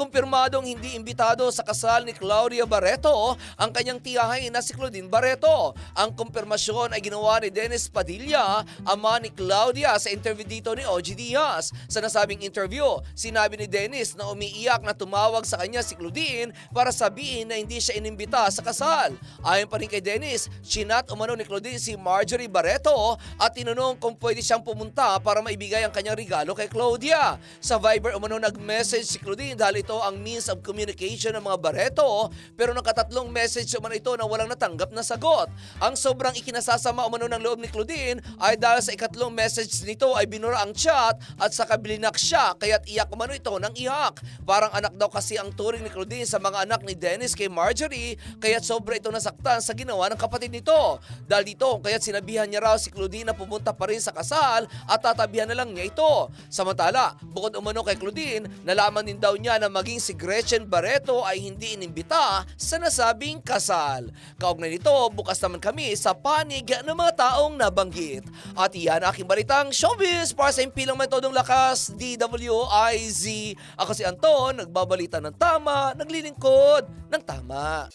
kumpirmadong hindi imbitado sa kasal ni Claudia Barreto ang kanyang tiyahay na si Claudine Barreto. Ang kumpirmasyon ay ginawa ni Dennis Padilla, ama ni Claudia sa interview dito ni OG Diaz. Sa nasabing interview, sinabi ni Dennis na umiiyak na tumawag sa kanya si Claudine para sabihin na hindi siya inimbita sa kasal. Ayon pa rin kay Dennis, chinat umano ni Claudine si Marjorie Barreto at tinanong kung pwede siyang pumunta para maibigay ang kanyang regalo kay Claudia. Sa Viber umano nag-message si Claudine dahil ito ang means of communication ng mga Barreto pero nakatatlong message umano ito na walang natanggap na sagot. Ang sobrang ikinasasama umano ng loob ni Claudine ay dahil sa ikatlong message nito ay binura ang chat at sa kabilinak siya kaya't iyak umano ito ng iyak. Parang anak daw kasi ang turing ni Claudine sa mga anak ni Dennis kay Marjorie kaya't sobra ito nasaktan sa ginawa ng kapatid nito. Dahil dito kaya't sinabihan niya raw si Claudine na pumunta pa rin sa kasal at tatabihan na lang niya ito. Samantala, bukod umano kay Claudine, nalaman din daw niya na maging si Gretchen Barreto ay hindi inimbita sa nasabing kasal. Kaugnay nito, bukas naman kami sa panig ng mga taong nabanggit. At iyan aking balitang showbiz para sa impilang metodong lakas, DWIZ. Ako si Anton, nagbabalita ng tama, naglilingkod ng tama.